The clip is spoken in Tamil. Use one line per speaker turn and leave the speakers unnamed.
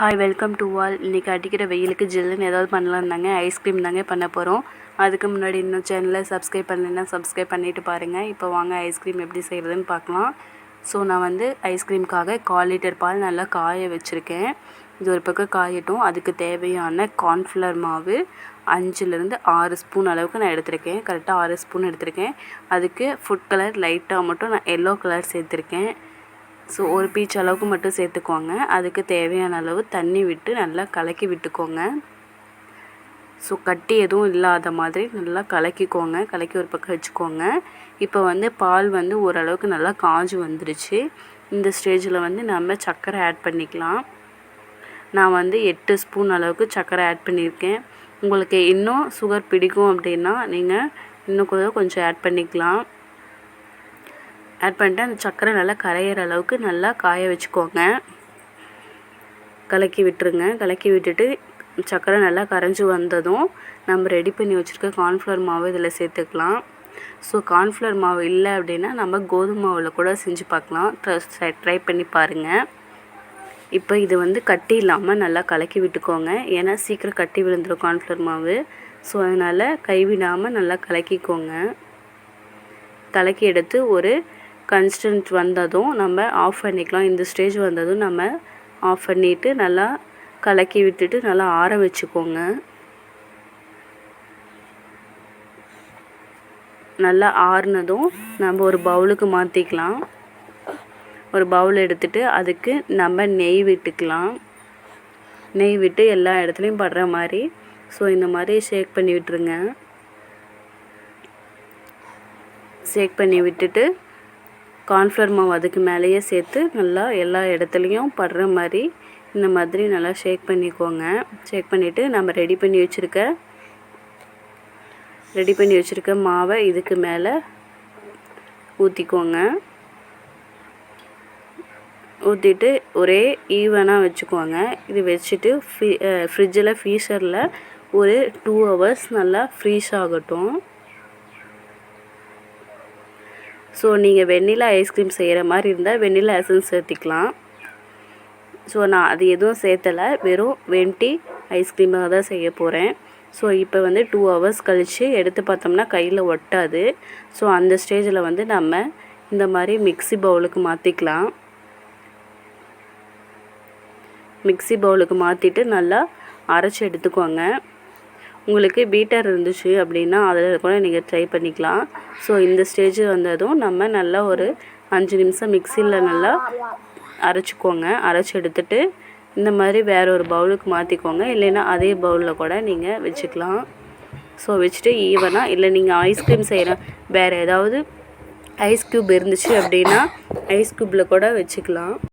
ஹாய் வெல்கம் டு வால் இன்றைக்கி அடிக்கிற வெயிலுக்கு ஜில்லுன்னு ஏதாவது பண்ணலாம் தாங்க. ஐஸ்கிரீம் தாங்க பண்ண போகிறோம் அதுக்கு முன்னாடி இன்னும் சேனலை சப்ஸ்கிரைப் பண்ணலைன்னா சப்ஸ்கிரைப் பண்ணிவிட்டு பாருங்கள் இப்போ வாங்க ஐஸ்கிரீம் எப்படி செய்கிறதுன்னு பார்க்கலாம். ஸோ நான் வந்து ஐஸ்கிரீமுக்காக கால் லிட்டர் பால் நல்லா காய வச்சுருக்கேன். இது ஒரு பக்கம் காயட்டும். அதுக்கு தேவையான கார்ன்ஃப்ளவர் மாவு அஞ்சுலேருந்து ஆறு ஸ்பூன் அளவுக்கு நான் எடுத்திருக்கேன். கரெக்டாக ஆறு ஸ்பூன் எடுத்திருக்கேன். அதுக்கு ஃபுட் கலர் லைட்டாக மட்டும் நான் எல்லோ கலர் சேர்த்துருக்கேன். ஸோ ஒரு பீச் அளவுக்கு மட்டும் சேர்த்துக்கோங்க. அதுக்கு தேவையான அளவு தண்ணி விட்டு நல்லா கலக்கி விட்டுக்கோங்க. ஸோ கட்டி எதுவும் இல்லாத மாதிரி நல்லா கலக்கிக்கோங்க. கலக்கி ஒரு பக்கம் வச்சுக்கோங்க. இப்போ வந்து பால் வந்து ஓரளவுக்கு நல்லா காஞ்சு வந்துருச்சு. இந்த ஸ்டேஜில் வந்து நம்ம சர்க்கரை ஆட் பண்ணிக்கலாம். நான் வந்து எட்டு ஸ்பூன் அளவுக்கு சர்க்கரை ஆட் பண்ணியிருக்கேன். உங்களுக்கு இன்னும் சுகர் பிடிக்கும் அப்படின்னா நீங்கள் இன்னும் கூட கொஞ்சம் ஆட் பண்ணிக்கலாம். ஆட் பண்ணிட்டு அந்த சர்க்கரை நல்லா கரையிற அளவுக்கு நல்லா காய வச்சுக்கோங்க. கலக்கி விட்டுருங்க. கலக்கி விட்டுட்டு சர்க்கரை நல்லா கரைஞ்சி வந்ததும் நம்ம ரெடி பண்ணி வச்சுருக்க கார்ன்ஃப்ளவர் மாவு இதில் சேர்த்துக்கலாம். ஸோ கார்ன்ஃப்ளவர் மாவு இல்லை அப்படின்னா நம்ம கோதுமை மாவில் கூட செஞ்சு பார்க்கலாம். ட்ரை பண்ணி பாருங்கள் இப்போ இது வந்து கட்டி இல்லாமல் நல்லா கலக்கி விட்டுக்கோங்க. ஏன்னா சீக்கிரம் கட்டி விழுந்துடும் கார்ன்ஃப்ளவர் மாவு. ஸோ அதனால் கைவிடாமல் நல்லா கலக்கிக்கோங்க. கலக்கி எடுத்து ஒரு கன்ஸ்டன்ட் வந்ததும் நம்ம ஆஃப் பண்ணிக்கலாம். இந்த ஸ்டேஜ் வந்ததும் நம்ம ஆஃப் பண்ணிவிட்டு நல்லா கலக்கி விட்டுட்டு நல்லா ஆற வச்சுக்கோங்க. நல்லா ஆறுனதும் நம்ம ஒரு பவுலுக்கு மாற்றிக்கலாம் ஒரு பவுல் எடுத்துகிட்டு அதுக்கு நம்ம நெய் விட்டுக்கலாம். நெய் விட்டு எல்லா இடத்துலையும் படுற மாதிரி. ஸோ இந்த மாதிரி ஷேக் பண்ணி விட்டுருங்க. ஷேக் பண்ணி விட்டுட்டு கார்ன்ஃப்ளவர் மாவு அதுக்கு மேலேயே சேர்த்து நல்லா எல்லா இடத்துலையும் படுற மாதிரி இந்த மாதிரி நல்லா ஷேக் பண்ணிக்கோங்க. ஷேக் பண்ணிவிட்டு நம்ம ரெடி பண்ணி வச்சுருக்க ரெடி பண்ணி வச்சுருக்க மாவை இதுக்கு மேலே ஊற்றிக்கோங்க ஊற்றிட்டு ஒரே ஈவனாக வச்சுக்கோங்க. இது வச்சுட்டு ஃப்ரீ ஃப்ரிட்ஜில் ஃப்ரீசரில் ஒரு டூ ஹவர்ஸ் நல்லா ஃப்ரீஸ் ஆகட்டும். ஸோ நீங்கள் வெண்ணிலா ஐஸ்கிரீம் செய்கிற மாதிரி இருந்தால் வெண்ணிலா எசன்ஸ் சேர்த்திக்கலாம். ஸோ நான் அது எதுவும் சேர்த்தலை. வெறும் வெண்டி ஐஸ்கிரீமாக தான் செய்ய போகிறேன் ஸோ இப்போ வந்து டூ ஹவர்ஸ் கழித்து எடுத்து பார்த்தோம்னா கையில் ஒட்டாது. ஸோ அந்த ஸ்டேஜில் வந்து நம்ம இந்த மாதிரி மிக்சி பவுலுக்கு மாற்றிக்கலாம் மிக்சி பவுலுக்கு மாற்றிட்டு நல்லா அரைச்சி எடுத்துக்கோங்க. உங்களுக்கு பீட்டர் இருந்துச்சு அப்படின்னா அதில் கூட நீங்கள் ட்ரை பண்ணிக்கலாம். ஸோ இந்த ஸ்டேஜ் வந்ததும் நம்ம நல்லா ஒரு அஞ்சு நிமிஷம் மிக்சியில் நல்லா அரைச்சிக்கோங்க. அரைச்சி எடுத்துட்டு இந்த மாதிரி வேறு ஒரு பவுலுக்கு மாற்றிக்கோங்க இல்லைன்னா அதே பவுலில் கூட நீங்கள் வச்சுக்கலாம். ஸோ வச்சுட்டு ஈவனாக இல்லை நீங்கள் ஐஸ்கிரீம் செய்கிற வேறு ஏதாவது ஐஸ் க்யூப் இருந்துச்சு அப்படின்னா ஐஸ் க்யூப்பில் கூட வச்சுக்கலாம்.